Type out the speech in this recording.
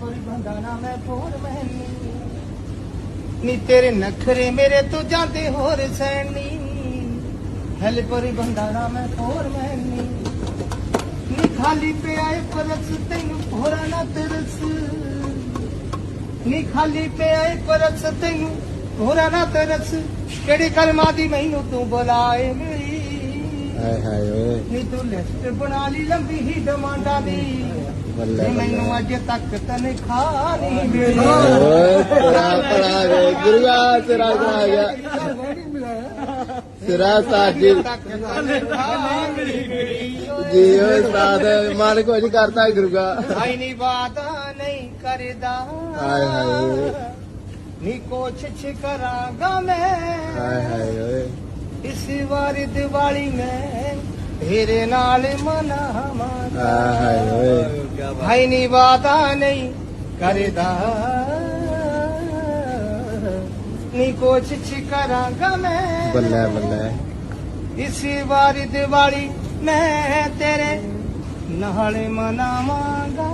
ਕੋਈ ਮੈਂ ਫੋਰ ਮੈਨੀ ਨੀ ਤੇਰੇ ਨਖਰੇ ਮੇਰੇ ਤੋਂ ਜਾਂਦੇ ਹੋਰ ਸੈਣੀ ਹਲ ਪਰੀ ਬੰਦਾ ਮੈਂ ਫੋਰ ਮੈਨੀ ਨੀ ਖਾਲੀ ਪਿਆ ਏ ਪਰਸ, ਤੈਨੂੰ ਹੋਰਾ ਨਾ ਤਰਸ। ਨੀ ਖਾਲੀ ਪਿਆ ਏ ਪਰਸ, ਤੈਨੂੰ ਹੋਰਾ ਨਾ ਤਰਸ। ਕਿਹੜੀ ਕਲਮਾ ਦੀ ਮੈਨੂੰ ਤੂੰ ਬੁਲਾਏ ਮੇਰੀ? ਹਾਏ ਹਾਏ ਓਏ। ਨੀ ਤੂੰ ਲਿਸਟ ਬਣਾ ਲਈ ਲੰਬੀ ਹੀ ਡਿਮਾਂਡਾਂ ਦੀ। ਬੱਲੇ ਮੈਨੂੰ ਅੱਜ ਤੱਕ ਤਨਖਾਹ ਨਹੀਂ ਮਿਲੀ। ਓਏ ਤੇਰਾ ਭਲਾ ਵੇ ਗੁਰੂਆ ਤੇਰਾ ਆ ਗਿਆ। ਤੇਰਾ ਸਾਜੀ ਤੱਕ ਤਨਖਾਹ ਨਹੀਂ ਮਿਲੀ ਜੀ ਓਏ ਸਾਧ ਮਨ ਕੁਝ ਕਰਦਾ ਗੁਰੂਆ। ਆਈ ਨੀ ਬਾਤ ਨਹੀਂ ਕਰਦਾ। ਹਾਏ ਹਾਏ। ਨੀ ਕੋਸ਼ਿਸ਼ ਕਰਾਂਗਾ ਮੈਂ। ਹਾਏ ਹਾਏ ਇਸ ਵਾਰ ਦੀਵਾਲੀ ਮੈਂ ਤੇਰੇ ਨਾਲ ਮਨਾਵਾਂਗਾ। ਹਾਏ ਹਾਏ। ਓਏ ਭਾਈ ਨੀ ਬਾਤਾਂ ਨਹੀਂ ਕਰਦਾ। ਨੀ ਕੋਸ਼ਿਸ਼ ਕਰਾਂਗਾ ਮੈਂ। ਬੱਲੇ ਬੱਲੇ। ਇਸ ਵਾਰ ਦੀਵਾਲੀ ਮੈਂ ਤੇਰੇ ਨਾਲ ਮਨਾਵਾਂਗਾ।